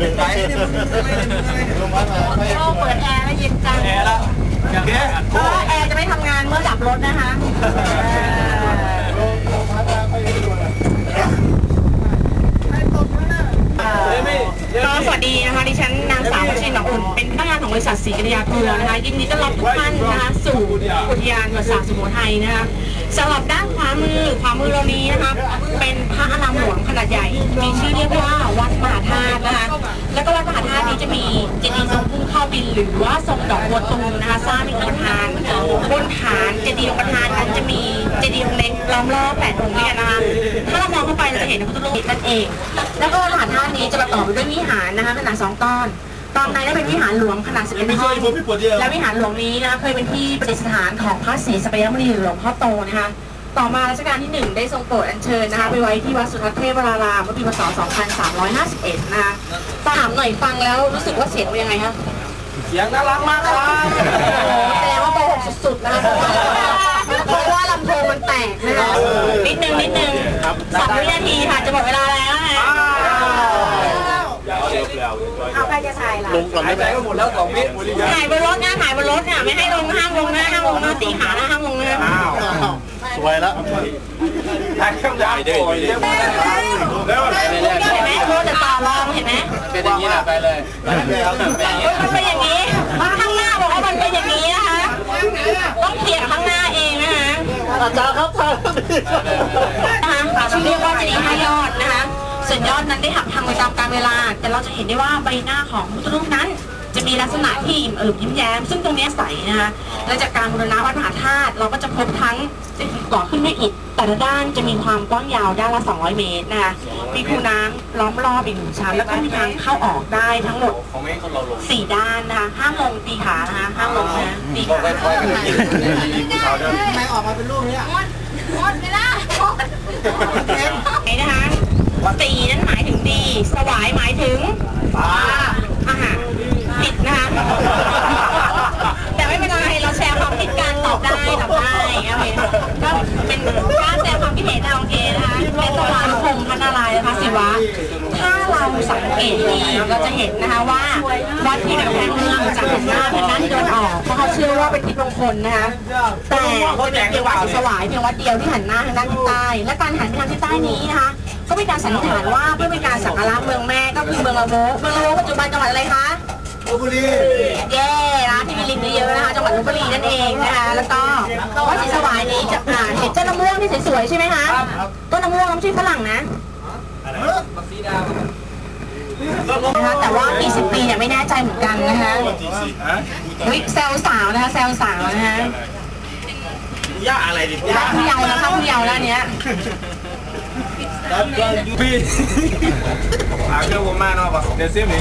เป็นไรโอ้เปิดแอร์แล้วเย็นจังแอร์ละอย่างเงี้ยเพราะว่าแอร์จะไม่ทำงานเมื่อดับรถนะคะก็สวัสดีนะคะดิฉันนางสาววชินหนองอุ่น ริษัทศรีกัญญาทัวร์นะคะยินดีต้อนรับทุกท่านนะคะสู่อุทยานประวัติศาสตร์สุโขทัยนะคะสำหรับด้านขวามือขวามือเรานี้นะคะเป็นพระอารามหลวงขนาดใหญ่ มีชื่อเรียกว่าวัดมหาธาตุนะคะแล้วก็วัดมหาธาตุนี้จะมีเจดีย์ทรงพุ่งเข้าบินหรือว่าทรงดอกบัวตูมนะคะสร้างในองค์ประธานบนฐานเจดีย์องค์ประธานนั้นจะมีเจดีย์องค์เล็กล้อมรอบแปดองค์ด้วยนนะคะถ้าเรามองเข้าไปเราจะเห็นพระพุทธรูปนั่นเอง แล้วก็มหาธาตุนี้จะประกอบไปด้วยวิหารนะคะขนาดสองตอน ตอนในได้เป็นวิหารหลวงขนาดสิบเอ็ดห้องและวิหารหลวงนี้นะคะเคยเป็นที่ประดิษฐานของพระศรีสัปยมุนีหรือหลวงพ่อโตนะคะ ต่อมารัชกาลที่หนึ่งได้ทรงโปรดอัญเชิญนะคะไปไว้ที่วัดสุทัศน์เทพวรารามเมื่อปีพศ 2351 นะคะถามหน่อยฟังแล้วรู้สึกว่าเสียงเป็นยังไงคะเสียงน่ารักมากครับโอ้โหแสดงว่าโกหกสุดๆนะคะเพราะว่าลำโพงมันแตกนะคะนิดนึงนิดนึงสองวินาทีค่ะจะหมดเวลาแล้วนะคะ เอาใครจะถ่ายล่ะหายใจก็หมดแล้วสองเมตรถ่ายบนรถนะถ่ายบนรถเนี่ยไม่ให้ลงห้ามลงนะห้ามลงนะตีขานะห้ามลงนะสวยแล้วถ่ายข้างยาวโอยเรียบร้อยแล้วเห็นไหมรถจะต่อรองเห็นไหมเป็นอย่างนี้แหละไปเลยมันเป็นอย่างนี้ข้างหน้าบอกว่ามันเป็นอย่างนี้นะคะ ต้องเขียนข้างหน้าเองนะคะ อาจารย์ครับท่าน นะคะชื่อเรียกว่าเจดีย์ห้ายอดนะคะ ส่วนยอดนั้นได้หักพังไปตามกาลเวลา แต่เราจะเห็นได้ว่าใบหน้าของพระพุทธรูปนั้น จะมีลักษณะที่อิ่มเอิบยิ้มแย้ม ซึ่งตรงเนี้ยใสนะคะและจากการบูรณะวัดมหาธาตุเราก็จะพบทั้งก่อขึ้นด้วยอิฐแต่ละด้านจะมีความกว้างยาวด้านละ 200 เมตรนะคะมีคูน้ำล้อมรอบอีกหนึ่งชั้น แล้วก็มีทางเข้าออกได้ทั้งหมดของไม่คนเราลงสี่ด้านนะคะห้ามลงตีขานะคะห้ามลงนะตีขาค่อยๆกันผู้สาวเดินนี่นะคะ สีนั้นหมายถึงดี สวายหมายถึงอาหารผิดนะคะแต่ไม่เป็นไรเราแชร์ความคิดการตอบได้ตอบได้โอเคก็เป็นการแชร์ความคิดเห็นนะโอเคนะคะเป็นสวายพมพันนารายนะคะศิวะถ้าเราสังเกตดีเราจะเห็นนะคะว่าวัดที่แบบแพงเมืองจากหันหน้าเป็นหน้าที่ตะวันออกเพราะเขาเชื่อว่าเป็นทิศมงคลนะคะแต่จะมีเพียงวัดสวายเพียงวัดเดียวที่หันหน้าทางด้านทิศใต้และการหันไปทางทิศใต้นี้นะคะ ก็เป็นการสันนิษฐานว่าเพื่อเป็นการสักการะเมืองแม่ก็คือเมืองละโวเมืองละโวปัจจุบันจังหวัดอะไรคะลพบุรีเย้ร้านที่มีลิงเยอะๆนะคะจังหวัดลบบุรีนั่นเองนะคะแล้วก็วัดศรีสวายนี้จะอ่าเห็นต้นมะม่วงที่สวยๆใช่ไหมคะต้นมะม่วงไม่ใช่ฝรั่งนะนะคะแต่ว่ากี่สิบปีเนี่ยไม่แน่ใจเหมือนกันนะคะเฮ้ยแซวสาวนะคะแซวสาวนะคะย่าอะไรดิข้าวผู้เยาว์แล้วข้าวผู้เยาว์แล้วเนี้ย พี่หาเครื่องผมมาเนาะปะเดี๋ยวเสียมี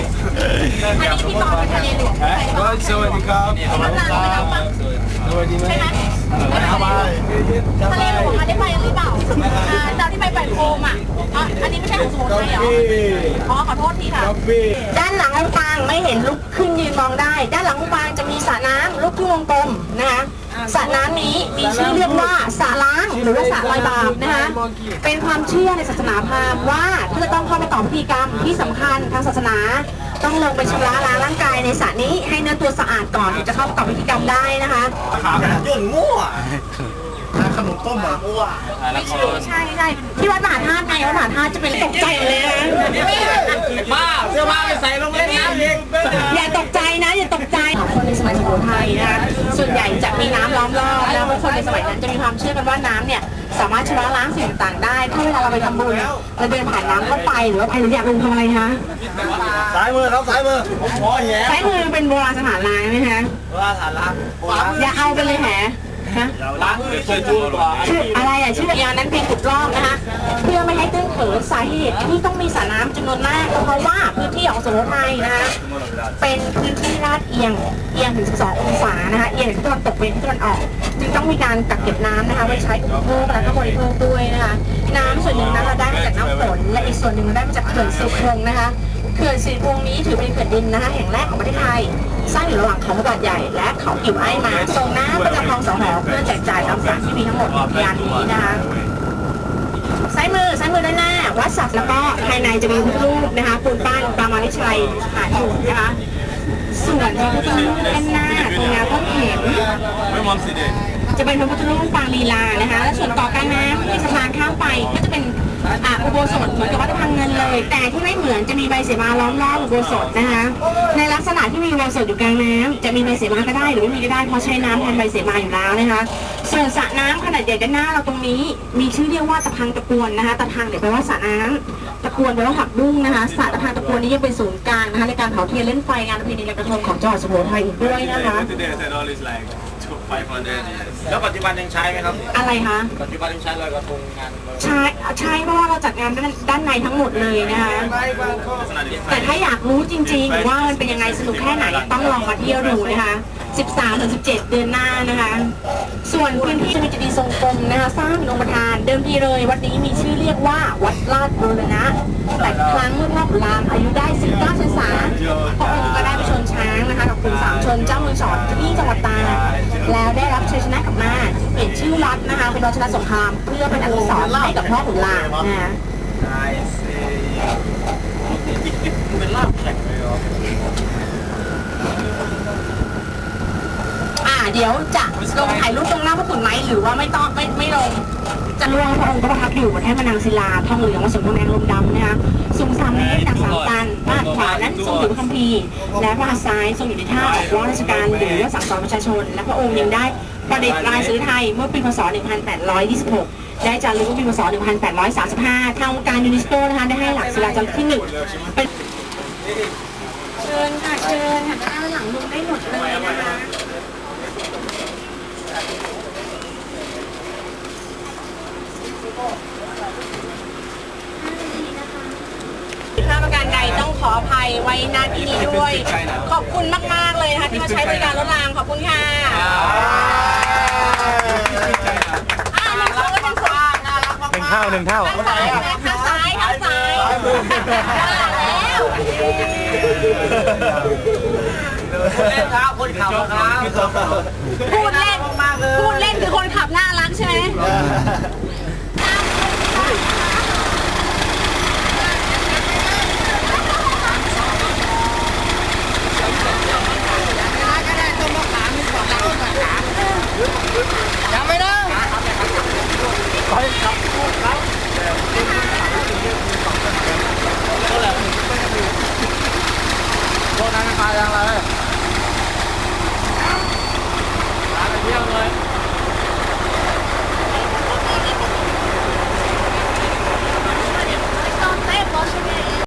อันนี้พี่ตอนเป็นทะเลหลวงก็สวัสดีครับกำลังเราฟังสวัสดีไหมทะเลหลวงอันนี้ไปหรือเปล่าอ่าตอนที่ไปปล่อยโคมอะอ๋ออันนี้ไม่ใช่ของสุโขทัยเหรออ๋อขอโทษทีค่ะ พี่ด้านหลังองค์ปางไม่เห็นลุกขึ้นยืนมองได้ ด้านหลังองค์ปางจะมีสระน้ำลูกครึ่งวงกลมนะคะ สระน้ำนี้มีชื่อเรียกว่าสระล้างหรือว่าสระลอยบาปนะคะเป็นความเชื่อในศาสนาพราหมณ์ว่าถ้าจะต้องเข้าไปต่อพิธีกรรมที่สำคัญทางศาสนา ต้องลงไปชำระล้างร่างกายในสระนี้ให้เนื้อตัวสะอาดก่อนถึงจะเข้าไปต่อพิธีกรรมได้นะคะขาย่นมั่ว ขนมต้มอะใช่ใช่ที่วัดมหาธาตุไงวัดมหาธาตุจะเป็นตกใจเลยนะมาเสื้อผ้าไปใส่ลงเล่นน้ำเองอย่าตกใจนะอย่าตกใจคนในสมัยสุโขทัยนะคะส่วนใหญ่จะมีน้ำล้อมรอบแล้วคนในสมัยนั้นจะมีความเชื่อกันว่าน้ำเนี่ยสามารถชำระล้างสิ่งต่างๆได้ ถ้าเวลาเราไปทำบุญเราเดินผ่านน้ำเข้าไปหรือว่าไปหรืออยากลงทำอะไรคะซ้ายมือครับซ้ายมือผมขอแหย่ซ้ายมือเป็นโบราณสถานล้างไหมคะว่าฐานล้างโบราณอย่าเอาไปเลยแห ฮะล้างเป็นช่วยดูกว่าชื่ออะไรอะชื่อยานั้นเป็นขุดลอกนะคะ เพื่อไม่ให้ตื้นเขินสาเหตุที่ต้องมีสระน้ำจำนวนมากก็เพราะว่าพื้นที่ของสุโขทัยนะคะเป็นพื้นที่ลาดเอียงเอียงถึง 12 องศานะคะเอียงทิศตะวันตกไปทิศตะวันออกจึงต้องมีการกักเก็บน้ำนะคะไว้ใช้อุปโภคและก็บริโภคด้วยนะคะ น้ำส่วนหนึ่งนั้นเราได้มาจากน้ำฝนและอีกส่วนหนึ่งได้มาจากเขื่อนสิริพงนะคะ เขื่อนสิริพงษ์นี้ถือเป็นเขื่อนดินนะคะแห่งแรกของประเทศไทย สร้างอยู่ระหว่างเขาพระบาทใหญ่และเขากิ่วไอ้มาส่งน้ำประจำคลองสองหอเพื่อแจกจ่ายตามสถานที่มีทั้งหมดในอุทยานนี้นะคะซ้ายมือซ้ายมือด้านหน้าวัดสัตว์แล้วก็ภายในจะมีพระรูปนะคะปูนปั้นปามาริชัยหาอยู่นะคะส่วนพระพุทธรูปด้านหน้าตรงแนวต้นเข็มไม่มองสิเด็กจะเป็นพระพุทธรูปปางลีลานะคะและส่วนเกาะกลางน้ำที่สะพานข้ามไปก็จะเป็น อ่าอุโบสถเหมือนกับวัดพังเงินเลย แต่ที่ไม่เหมือนจะมีใบเสมาล้อมรอบอุโบสถนะคะ ในลักษณะที่มีอุโบสถอยู่กลางน้ำจะมีใบเสมาก็ได้หรือไม่มีก็ได้เพราะใช้น้ำแทนใบเสมาอยู่แล้วนะคะ ส่วนสระน้ำขนาดใหญ่ด้านหน้าเราตรงนี้ มีชื่อเรียกว่าตะพังตะกวนนะคะ ตะพังเนี่ยแปลว่าสระน้ำตะกวนแปลว่าผักบุ้งนะคะสระตะพังตะกวนนี้ยังเป็นศูนย์กลางนะคะในการเผาเทียนเล่นไฟงานประเพณีลอยกระทงของจังหวัดสุโขทัยอีกด้วยนะคะ today I said all is like two five hundred years แล้วปัจจุบันยังใช้ไหมครับ อะไรคะปัจจุบันยังใช้ลอยกระทงงานใช่ใช่เพราะว่าเราจัดงานด้านด้านในทั้งหมดเลยนะคะลักษณะนี้แต่ถ้าอยากรู้จริงๆ ว่ามันเป็นยังไงสนุกแค่ไหนต้องลองมาเที่ยวดูนะคะ 13ถึง17 เดือนหน้านะคะ ส่วนพื้นที่จะมีเจดีย์ทรงกลมนะคะสร้างเป็นองค์ประธานเดิมทีเลย วัดนี้มีชื่อเรียกว่าวัดลาดบูรณะแต่ครั้งเมื่อพ่อขุนรามอายุได้ 19พรรษาพระอ นสามชนเจ้าเมืองสอนที่จังหวัดตากแล้วได้รับชัยชนะกลับมาเปลี่ยนชื่อวัดนะคะ เป็นวัชนะสงคราม เพื่อเป็นอนุสรณ์ให้กับพ่อขุนรามนะคะเป็นลาบแข็งเลยเหรออ่าเดี๋ยวจะลงถ่ายรูปตรงหน้าพระขุนไหมหรือว่าไม่ต้องไม่ไม่ลงจะล่วงพระองค์ก็ประทับอยู่บนแท่นมนางศิลาทองเหลืองวัสดุทองแดงลมดำนะคะ มีและพระหัตถ์ซ้ายทรงอยู่ในท่าออกว่าราชการหรือว่าสั่งสอนประชาชน และพระองค์ยังได้ประดิษฐ์ลายซื้อไทยเมื่อปีพศ 1826 ได้จารึกเมื่อปีพศ 1835 ทางองค์การยูเนสโกนะคะได้ให้หลักศิลาจารึกที่หนึ่งเป็นเชิญค่ะเชิญหันหน้าหลังลงได้หมดเลยนะคะ ขออภัยไว้าที่นี้ด้วย ขอบคุณมากมากเลยนะคะที่มาใช้บริการรถรางขอบคุณค่ะอ่าหนึ่งคเป็นคนหนึ่งเท่าหนึ่งเท่าข้างซ้ายข้างซ้ายข้างซ้ายแล้วเล่นครับคนขับครับพูดเล่นพูดเล่นคือคนขับน่ารักใช่ไหม